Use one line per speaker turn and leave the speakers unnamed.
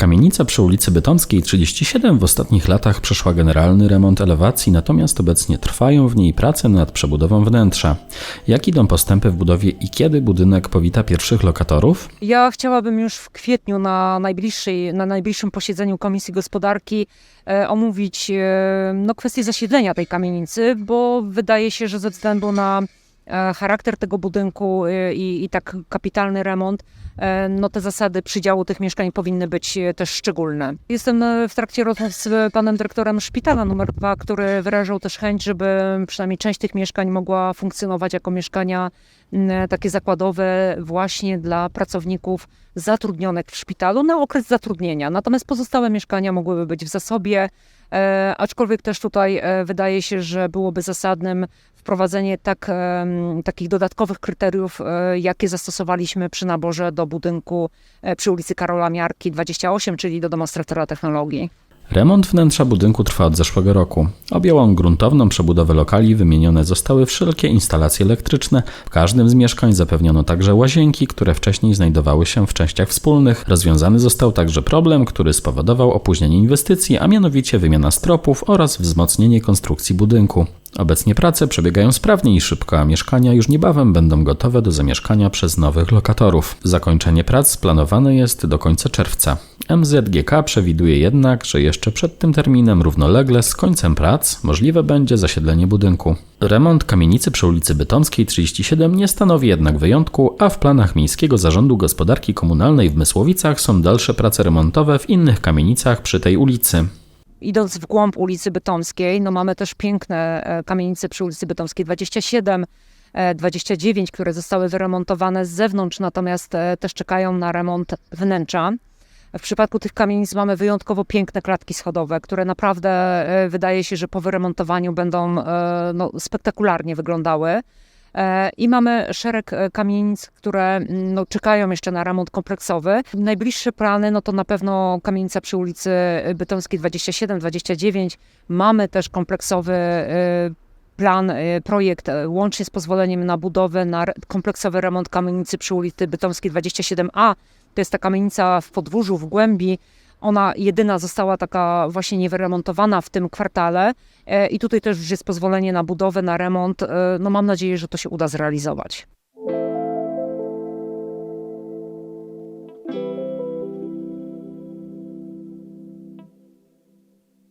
Kamienica przy ulicy Bytomskiej 37 w ostatnich latach przeszła generalny remont elewacji, natomiast obecnie trwają w niej prace nad przebudową wnętrza. Jak idą postępy w budowie i kiedy budynek powita pierwszych lokatorów?
Ja chciałabym już w kwietniu na, najbliższej, na najbliższym posiedzeniu Komisji Gospodarki e, omówić e, no, kwestię zasiedlenia tej kamienicy, bo wydaje się, że ze względu na charakter tego budynku e, i, i tak kapitalny remont, e, no te zasady przydziału tych mieszkań powinny być e, też szczególne. Jestem e, w trakcie rozmów z panem dyrektorem szpitala numer dwa, który wyrażał też chęć, żeby przynajmniej część tych mieszkań mogła funkcjonować jako mieszkania takie zakładowe właśnie dla pracowników zatrudnionych w szpitalu na okres zatrudnienia. Natomiast pozostałe mieszkania mogłyby być w zasobie, e, aczkolwiek też tutaj e, wydaje się, że byłoby zasadnym wprowadzenie tak, takich dodatkowych kryteriów, e, jakie zastosowaliśmy przy naborze do budynku e, przy ulicy Karola Miarki 28, czyli do demonstratora technologii.
Remont wnętrza budynku trwa od zeszłego roku. Objął on gruntowną przebudowę lokali, wymienione zostały wszelkie instalacje elektryczne. W każdym z mieszkań zapewniono także łazienki, które wcześniej znajdowały się w częściach wspólnych. Rozwiązany został także problem, który spowodował opóźnienie inwestycji, a mianowicie wymiana stropów oraz wzmocnienie konstrukcji budynku. Obecnie prace przebiegają sprawnie i szybko, a mieszkania już niebawem będą gotowe do zamieszkania przez nowych lokatorów. Zakończenie prac planowane jest do końca czerwca. MZGK przewiduje jednak, że jeszcze przed tym terminem równolegle z końcem prac możliwe będzie zasiedlenie budynku. Remont kamienicy przy ulicy Bytomskiej 37 nie stanowi jednak wyjątku, a w planach Miejskiego Zarządu Gospodarki Komunalnej w Mysłowicach są dalsze prace remontowe w innych kamienicach przy tej ulicy.
Idąc w głąb ulicy Bytomskiej, no mamy też piękne e, kamienice przy ulicy Bytomskiej 27, e, 29, które zostały wyremontowane z zewnątrz, natomiast e, też czekają na remont wnętrza. W przypadku tych kamienic mamy wyjątkowo piękne klatki schodowe, które naprawdę e, wydaje się, że po wyremontowaniu będą e, no, spektakularnie wyglądały. E, I mamy szereg e, kamienic, które mm, no, czekają jeszcze na remont kompleksowy. Najbliższe plany no to na pewno kamienica przy ulicy Bytomskiej 27-29. Mamy też kompleksowy e, plan, e, projekt e, łącznie z pozwoleniem na budowę, na kompleksowy remont kamienicy przy ulicy Bytomskiej 27A. To jest ta kamienica w podwórzu, w głębi. Ona jedyna została taka właśnie niewyremontowana w tym kwartale e, i tutaj też już jest pozwolenie na budowę, na remont. E, No mam nadzieję, że to się uda zrealizować.